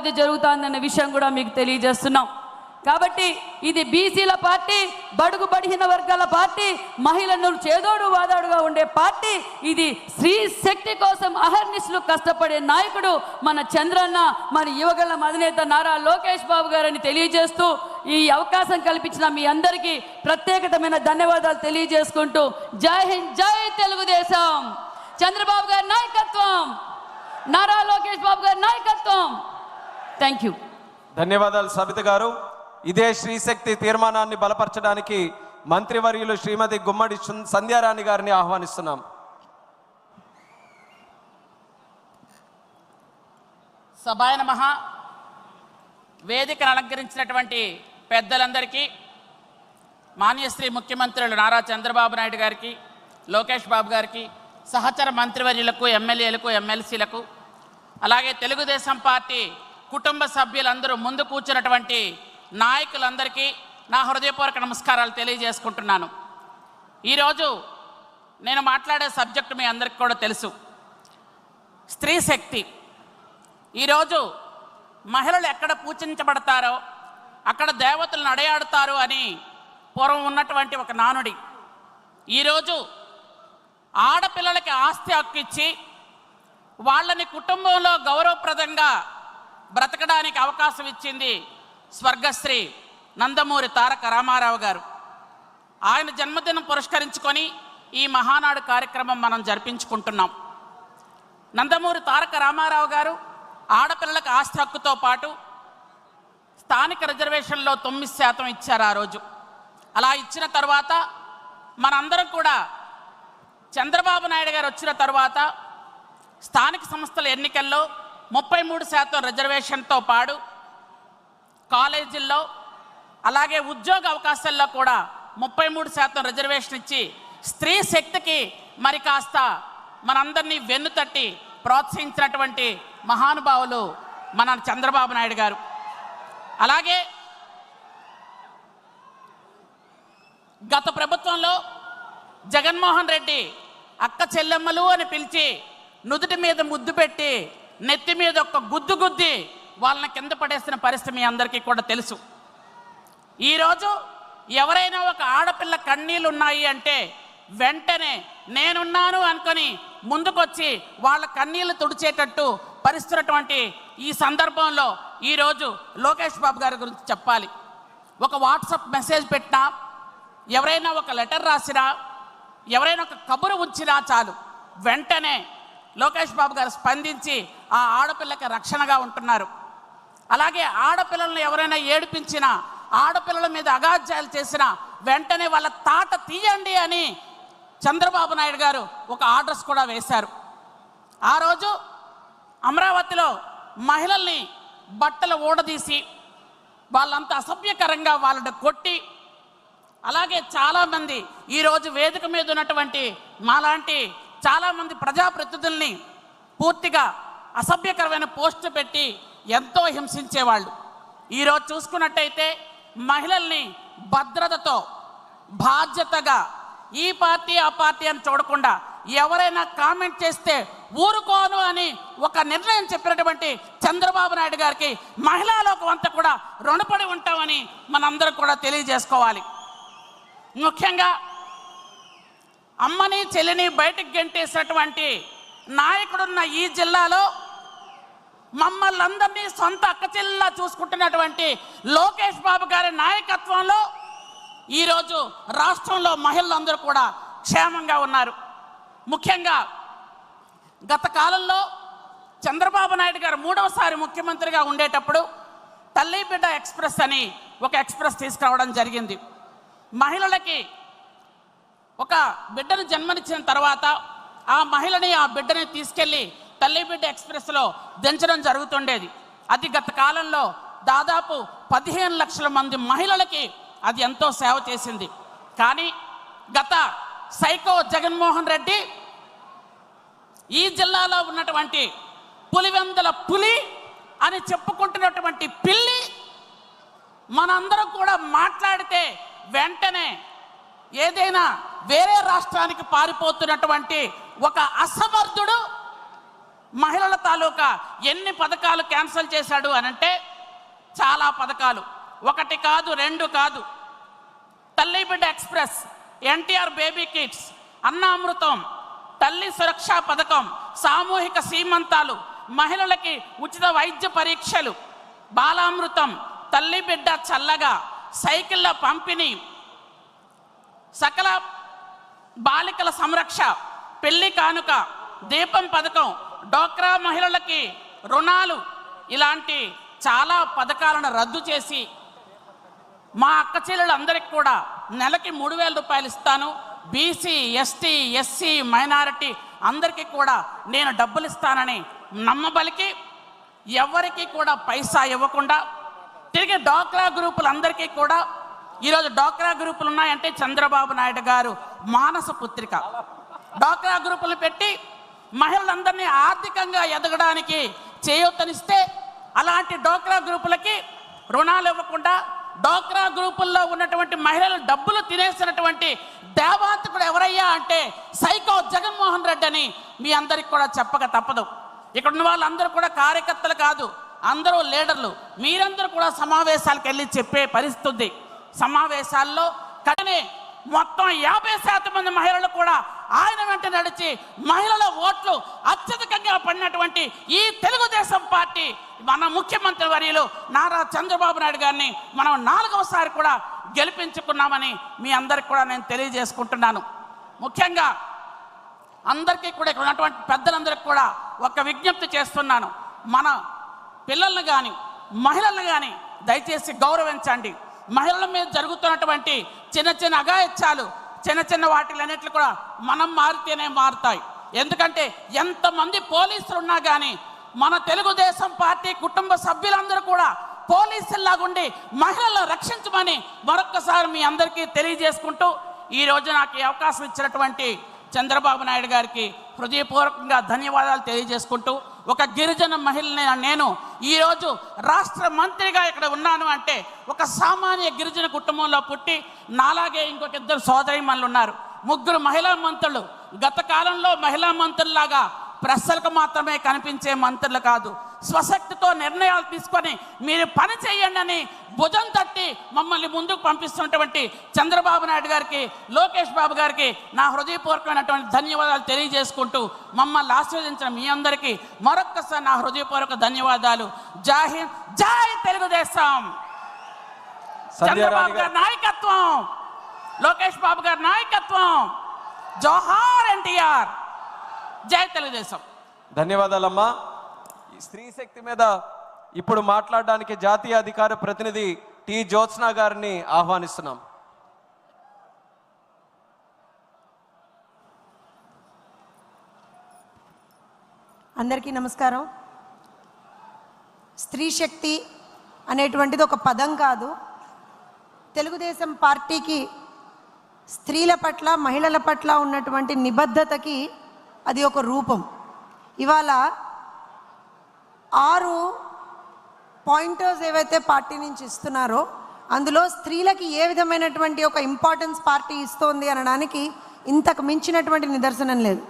అభివృద్ధి జరుగుతుందన్న విషయం కూడా మీకు తెలియజేస్తున్నాం. కాబట్టి ఇది బీసీల పార్టీ బడుగు బడిహీన వర్గాల పార్టీ మహిళను చేదోడు వాదాడుగా ఉండే పార్టీ ఇది స్త్రీ శక్తి కోసం అహర్నిశలు కష్టపడే నాయకుడు మన చంద్రన్న మన యువగళం అధినేత నారా లోకేష్ బాబు గారని తెలియజేస్తూ ఈ అవకాశం కల్పించిన మీ అందరికీ ప్రత్యేకతమైన ధన్యవాదాలు తెలియజేసుకుంటూ జై హింద్ జై తెలుగుదేశం. చంద్రబాబు గారి నాయకత్వం. నారా లోకేష్ బాబు గారి నాయకత్వం. థ్యాంక్ యూ ధన్యవాదాలు సబిత గారు. ఇదే శ్రీశక్తి తీర్మానాన్ని బలపరచడానికి మంత్రివర్యులు శ్రీమతి గుమ్మడి సంధ్యారాణి గారిని ఆహ్వానిస్తున్నాం. సభాయ నమః. వేదికను అలంకరించినటువంటి పెద్దలందరికీ మాన్యశ్రీ ముఖ్యమంత్రులు నారా చంద్రబాబు నాయుడు గారికి లోకేష్ బాబు గారికి సహచర మంత్రివర్యులకు ఎమ్మెల్యేలకు ఎమ్మెల్సీలకు అలాగే తెలుగుదేశం పార్టీ కుటుంబ సభ్యులందరూ ముందు కూర్చున్నటువంటి నాయకులందరికీ నా హృదయపూర్వక నమస్కారాలు తెలియజేసుకుంటున్నాను. ఈరోజు నేను మాట్లాడే సబ్జెక్టు మీ అందరికీ కూడా తెలుసు. స్త్రీ శక్తి. ఈరోజు మహిళలు ఎక్కడ పూజించబడతారో అక్కడ దేవతలు నడయాడుతారు అని పూర్వం ఉన్నటువంటి ఒక నానుడి. ఈరోజు ఆడపిల్లలకి ఆస్తి హక్కు ఇచ్చి వాళ్ళని కుటుంబంలో గౌరవప్రదంగా బ్రతకడానికి అవకాశం ఇచ్చింది స్వర్గశ్రీ నందమూరి తారక రామారావు గారు. ఆయన జన్మదినం పురస్కరించుకొని ఈ మహానాడు కార్యక్రమం మనం జరిపించుకుంటున్నాం. నందమూరి తారక రామారావు గారు ఆడపిల్లలకు ఆస్తి హక్కుతో పాటు స్థానిక రిజర్వేషన్లో తొమ్మిది శాతం ఇచ్చారు ఆ రోజు. అలా ఇచ్చిన తర్వాత మనందరం కూడా చంద్రబాబు నాయుడు గారు వచ్చిన తర్వాత స్థానిక సంస్థల ఎన్నికల్లో ముప్పై మూడు శాతం రిజర్వేషన్తో పాడు కాలేజీల్లో అలాగే ఉద్యోగ అవకాశాల్లో కూడా ముప్పై మూడు శాతం రిజర్వేషన్ ఇచ్చి స్త్రీ శక్తికి మరి కాస్త మనందరినీ వెన్నుతట్టి ప్రోత్సహించినటువంటి మహానుభావులు మన చంద్రబాబు నాయుడు గారు. అలాగే గత ప్రభుత్వంలో జగన్మోహన్ రెడ్డి అక్క చెల్లెమ్మలు అని పిలిచి నుదుటి మీద ముద్దు పెట్టి నెత్తి మీద ఒక గుద్దు గుద్ది వాళ్ళని కింద పడేసిన పరిస్థితి మీ అందరికీ కూడా తెలుసు. ఈరోజు ఎవరైనా ఒక ఆడపిల్ల కన్నీళ్ళు ఉన్నాయి అంటే వెంటనే నేనున్నాను అనుకొని ముందుకొచ్చి వాళ్ళ కన్నీళ్ళు తుడిచేటట్టు పరిస్తున్నటువంటి ఈ సందర్భంలో ఈరోజు లోకేష్ బాబు గారి గురించి చెప్పాలి. ఒక వాట్సాప్ మెసేజ్ పెట్టినా ఎవరైనా ఒక లెటర్ రాసినా ఎవరైనా ఒక కబురు ఉంచినా చాలు. వెంటనే లోకేష్ బాబు గారు స్పందించి ఆ ఆడపిల్లకి రక్షణగా ఉంటున్నారు. అలాగే ఆడపిల్లలను ఎవరైనా ఏడిపించినా ఆడపిల్లల మీద అగాధ్యాలు చేసినా వెంటనే వాళ్ళ తాట తీయండి అని చంద్రబాబు నాయుడు గారు ఒక ఆర్డర్స్ కూడా వేశారు. ఆ రోజు అమరావతిలో మహిళల్ని బట్టలు ఊడదీసి వాళ్ళంతా అసభ్యకరంగా వాళ్ళని కొట్టి అలాగే చాలామంది ఈరోజు వేదిక మీద ఉన్నటువంటి మాలాంటి చాలామంది ప్రజాప్రతినిధుల్ని పూర్తిగా అసభ్యకరమైన పోస్ట్ పెట్టి ఎంతో హింసించేవాళ్ళు. ఈరోజు చూసుకున్నట్టయితే మహిళల్ని భద్రతతో బాధ్యతగా ఈ పార్టీ ఆ పార్టీ అని చూడకుండా ఎవరైనా కామెంట్ చేస్తే ఊరుకోను అని ఒక నిర్ణయం చెప్పినటువంటి చంద్రబాబు నాయుడు గారికి మహిళా లోకం అంతా కూడా రుణపడి ఉంటామని మనందరం కూడా తెలియజేసుకోవాలి. ముఖ్యంగా అమ్మని చెల్లిని బయటకు గెంటేసినటువంటి నాయకుడున్న ఈ జిల్లాలో మమ్మల్ని అందరినీ సొంత అక్క చెల్లిలా చూసుకుంటున్నటువంటి లోకేష్ బాబు గారి నాయకత్వంలో ఈరోజు రాష్ట్రంలో మహిళలందరూ కూడా క్షేమంగా ఉన్నారు. ముఖ్యంగా గత కాలంలో చంద్రబాబు నాయుడు గారు మూడవసారి ముఖ్యమంత్రిగా ఉండేటప్పుడు తల్లి బిడ్డ ఎక్స్ప్రెస్ అని ఒక ఎక్స్ప్రెస్ తీసుకురావడం జరిగింది. మహిళలకి ఒక బిడ్డను జన్మనిచ్చిన తర్వాత ఆ మహిళని ఆ బిడ్డని తీసుకెళ్ళి తల్లి బిడ్డ ఎక్స్ప్రెస్లో దించడం జరుగుతుండేది. అది గత కాలంలో దాదాపు పదిహేను లక్షల మంది మహిళలకి అది ఎంతో సేవ చేసింది. కానీ గత సైకో జగన్మోహన్ రెడ్డి ఈ జిల్లాలో ఉన్నటువంటి పులివెందుల పులి అని చెప్పుకుంటున్నటువంటి పిల్లి మనందరం కూడా మాట్లాడితే వెంటనే ఏదైనా వేరే రాష్ట్రానికి పారిపోతున్నటువంటి ఒక అసమర్థుడు మహిళల తాలూకా ఎన్ని పథకాలు క్యాన్సిల్ చేశాడు అనంటే చాలా పథకాలు. ఒకటి కాదు రెండు కాదు. తల్లి బిడ్డ ఎక్స్ప్రెస్ ఎన్టీఆర్ బేబీ కిట్స్ అన్నామృతం తల్లి సురక్షా పథకం సామూహిక సీమంతాలు మహిళలకి ఉచిత వైద్య పరీక్షలు బాలామృతం తల్లి బిడ్డ చల్లగా సైకిళ్ళ పంపిణీ సకల బాలికల సంరక్ష పెళ్ళి కానుక దీపం పథకం డోక్రా మహిళలకి రుణాలు ఇలాంటి చాలా పథకాలను రద్దు చేసి మా అక్క చెల్లెలందరికీ కూడా నెలకి మూడు వేల రూపాయలు ఇస్తాను. బీసీ ఎస్టీ ఎస్సీ మైనారిటీ అందరికీ కూడా నేను డబ్బులు ఇస్తానని నమ్మబలికి ఎవరికీ కూడా పైసా ఇవ్వకుండా తిరిగి డాక్రా గ్రూపులందరికీ కూడా ఈరోజు డోక్రా గ్రూపులు ఉన్నాయంటే చంద్రబాబు నాయుడు గారు మానస పుత్రిక. డోక్రా గ్రూపులు పెట్టి మహిళలందరినీ ఆర్థికంగా ఎదగడానికి చేయూతనిస్తే అలాంటి డోక్రా గ్రూపులకి రుణాలు ఇవ్వకుండా డోక్రా గ్రూపుల్లో ఉన్నటువంటి మహిళలు డబ్బులు తినేసినటువంటి దేవాంతకుడు ఎవరయ్యా అంటే సైకో జగన్మోహన్ రెడ్డి అని మీ అందరికి కూడా చెప్పక తప్పదు. ఇక్కడ ఉన్న వాళ్ళందరూ కూడా కార్యకర్తలు కాదు అందరూ లీడర్లు. మీరందరూ కూడా సమావేశాలకు వెళ్ళి చెప్పే పరిస్థితి ఉంది. సమావేశాల్లో కానీ మొత్తం యాభై శాతం మంది మహిళలు కూడా ఆయన వెంట నడిచి మహిళల ఓట్లు అత్యధికంగా పడినటువంటి ఈ తెలుగుదేశం పార్టీ మన ముఖ్యమంత్రి వర్యులు నారా చంద్రబాబు నాయుడు గారిని మనం నాలుగవసారి కూడా గెలిపించుకున్నామని మీ అందరికి కూడా నేను తెలియజేసుకుంటున్నాను. ముఖ్యంగా అందరికీ కూడా ఇక్కడ ఉన్నటువంటి పెద్దలందరికీ కూడా ఒక విజ్ఞప్తి చేస్తున్నాను. మన పిల్లల్ని కానీ మహిళల్ని కానీ దయచేసి గౌరవించండి. మహిళల మీద జరుగుతున్నటువంటి చిన్న చిన్న అగాయత్యాలు చిన్న చిన్న వాటిలన్నిట్లు కూడా మనం మారితేనే మారుతాయి. ఎందుకంటే ఎంతమంది పోలీసులు ఉన్నా కానీ మన తెలుగుదేశం పార్టీ కుటుంబ సభ్యులందరూ కూడా పోలీసుల్లాగుండి మహిళలను రక్షించమని మరొక్కసారి మీ అందరికీ తెలియజేసుకుంటూ ఈ రోజు నాకు ఈ అవకాశం ఇచ్చినటువంటి చంద్రబాబు నాయుడు గారికి హృదయపూర్వకంగా ధన్యవాదాలు తెలియజేసుకుంటూ ఒక గిరిజన మహిళని నేను ఈరోజు రాష్ట్ర మంత్రిగా ఇక్కడ ఉన్నాను అంటే ఒక సామాన్య గిరిజన కుటుంబంలో పుట్టి నాలాగే ఇంకొక ఇద్దరు సోదరిమణులు ఉన్నారు. ముగ్గురు మహిళా మంత్రులు. గత కాలంలో మహిళా మంత్రుల్లాగా ప్రశ్నలకు మాత్రమే కనిపించే మంత్రులు కాదు. స్వశక్తితో నిర్ణయాలు తీసుకొని మీరు పని చేయండి అని భుజం తట్టి మమ్మల్ని ముందుకు పంపిస్తున్నటువంటి చంద్రబాబు నాయుడు గారికి లోకేష్ బాబు గారికి నా హృదయపూర్వకమైనటువంటి ధన్యవాదాలు తెలియజేసుకుంటూ మమ్మల్ని ఆశీర్వదించిన మీ అందరికీ మరొక్కసారి నా హృదయపూర్వక ధన్యవాదాలు. జై హింద్ జై తెలుగుదేశం. చంద్రబాబు గారి. నాయకత్వం. లోకేష్ బాబు గారి నాయకత్వం. జోహార్ ఎన్టీఆర్. జై తెలుగుదేశం. ధన్యవాదాలమ్మా. స్త్రీ శక్తి మీద ఇప్పుడు మాట్లాడడానికి జాతీయ అధికార ప్రతినిధి టి జ్యోత్స్న గారిని ఆహ్వానిస్తున్నాం. అందరికీ నమస్కారం. స్త్రీ శక్తి అనేటువంటిది ఒక పదం కాదు. తెలుగుదేశం పార్టీకి స్త్రీల పట్ల మహిళల పట్ల ఉన్నటువంటి నిబద్ధతకి అది ఒక రూపం. ఇవాళ ఆరు పాయింటర్స్ ఏవైతే పార్టీ నుంచి ఇస్తున్నారో అందులో స్త్రీలకి ఏ విధమైనటువంటి ఒక ఇంపార్టెన్స్ పార్టీ ఇస్తోంది అనడానికి ఇంతకు మించినటువంటి నిదర్శనం లేదు.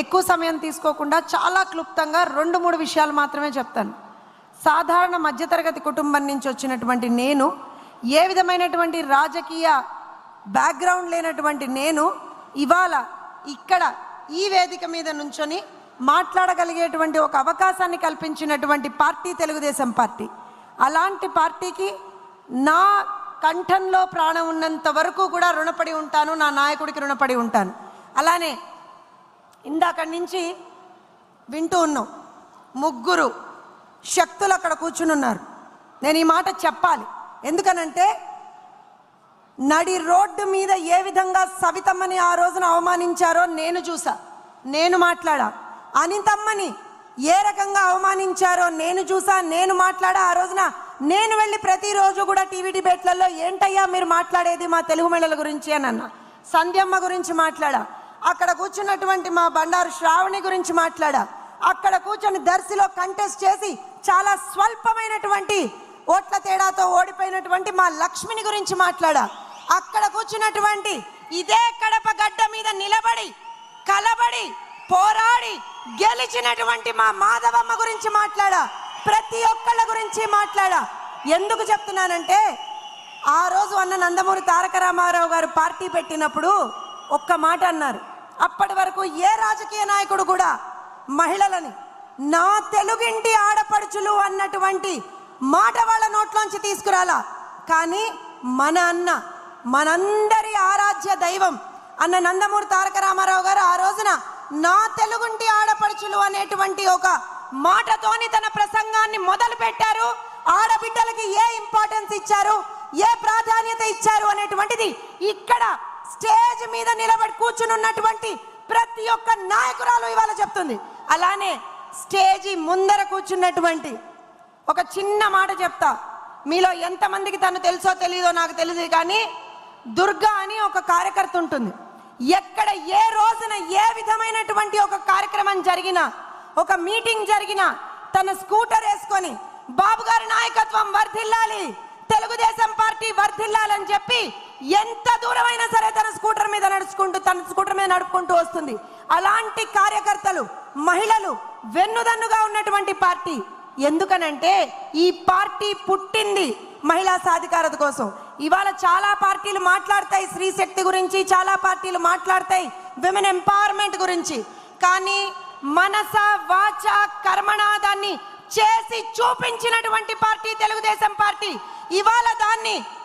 ఎక్కువ సమయం తీసుకోకుండా చాలా క్లుప్తంగా రెండు మూడు విషయాలు మాత్రమే చెప్తాను. సాధారణ మధ్యతరగతి కుటుంబం నుంచి వచ్చినటువంటి నేను ఏ విధమైనటువంటి రాజకీయ బ్యాక్గ్రౌండ్ లేనటువంటి నేను ఇవాళ ఇక్కడ ఈ వేదిక మీద నుంచొని మాట్లాడగలిగేటువంటి ఒక అవకాశాన్ని కల్పించినటువంటి పార్టీ తెలుగుదేశం పార్టీ. అలాంటి పార్టీకి నా కంఠంలో ప్రాణం ఉన్నంత వరకు కూడా రుణపడి ఉంటాను నా నాయకుడికి రుణపడి ఉంటాను. అలానే ఇందాక నుంచి వింటూ ఉన్నాం ముగ్గురు శక్తులు అక్కడ కూర్చుని ఉన్నారు. నేను ఈ మాట చెప్పాలి. ఎందుకనంటే నడి రోడ్డు మీద ఏ విధంగా సవితమ్మని ఆ రోజున అవమానించారో నేను చూసా. నేను మాట్లాడా అనితమ్మని ఏ రకంగా అవమానించారో నేను చూసా నేను మాట్లాడా ఆ రోజున నేను వెళ్ళి ప్రతిరోజు కూడా టీవీ డిబేట్లలో ఏంటయ్యా మీరు మాట్లాడేది మా తెలుగు మహిళల గురించి అని అన్న. సంధ్యమ్మ గురించి మాట్లాడా. అక్కడ కూర్చున్నటువంటి మా బండారు శ్రావణి గురించి మాట్లాడా. అక్కడ కూర్చొని దర్శిలో కంటెస్ట్ చేసి చాలా స్వల్పమైనటువంటి ఓట్ల తేడాతో ఓడిపోయినటువంటి మా లక్ష్మిని గురించి మాట్లాడా. అక్కడ కూర్చున్నటువంటి ఇదే కడప గడ్డ మీద నిలబడి కలబడి పోరాడి గెలిచినటువంటి మా మాధవమ్మ గురించి మాట్లాడా ప్రతి ఒక్కళ్ళ గురించి మాట్లాడా. ఎందుకు చెప్తున్నానంటే ఆ రోజు అన్న నందమూరి తారక రామారావు గారు పార్టీ పెట్టినప్పుడు ఒక్క మాట అన్నారు. అప్పటి వరకు ఏ రాజకీయ నాయకుడు కూడా మహిళలని నా తెలుగింటి ఆడపడుచులు అన్నటువంటి మాట వాళ్ళ నోట్లోంచి తీసుకురాలా. కానీ మన అన్న మనందరి ఆరాధ్య దైవం అన్న నందమూరి తారక రామారావు గారు ఆ రోజున నా తెలుగుంటి ఆడపడుచులు అనేటువంటి ఒక మాటతోని తన ప్రసంగాన్ని మొదలు పెట్టారు ఆడబిడ్డలకి ఏ ఇంపార్టెన్స్ ఇచ్చారు? ఏ ప్రాధాన్యత ఇచ్చారు అనేటువంటిది ఇక్కడ స్టేజ్ మీద నిలబడి కూర్చుని ఉన్నటువంటి ప్రతి ఒక్క నాయకురాలు ఇవాళ చెప్తుంది. అలానే స్టేజి ముందర కూర్చున్నటువంటి ఒక చిన్న మాట చెప్తా. మీలో ఎంతమందికి తను తెలుసో తెలీదో నాకు తెలియదు కానీ దుర్గా అని ఒక కార్యకర్త ఉంటుంది. ఎక్కడ ఏ రోజున ఏ విధమైనటువంటి ఒక కార్యక్రమం జరిగినా ఒక మీటింగ్ జరిగినా తన స్కూటర్ వేసుకొని బాబు గారి నాయకత్వం వర్ధిల్లాలి తెలుగుదేశం పార్టీ వర్ధిల్లాలని చెప్పి ఎంత దూరమైనా సరే తన స్కూటర్ మీద నడుచుకుంటూ తన స్కూటర్ మీద నడుపుకుంటూ వస్తుంది. అలాంటి కార్యకర్తలు మహిళలు వెన్నుదన్నుగా ఉన్నటువంటి పార్టీ. ఎందుకనంటే ఈ పార్టీ పుట్టింది మహిళా సాధికారత కోసం. ఇవాళ చాలా పార్టీలు మాట్లాడతాయి. స్త్రీ శక్తి గురించి చాలా పార్టీలు మాట్లాడతాయి. విమెన్ ఎంపవర్మెంట్ గురించి. కానీ మనస వాచ కర్మణ దాన్ని చేసి చూపించినటువంటి పార్టీ తెలుగుదేశం పార్టీ. ఇవాళ దాన్ని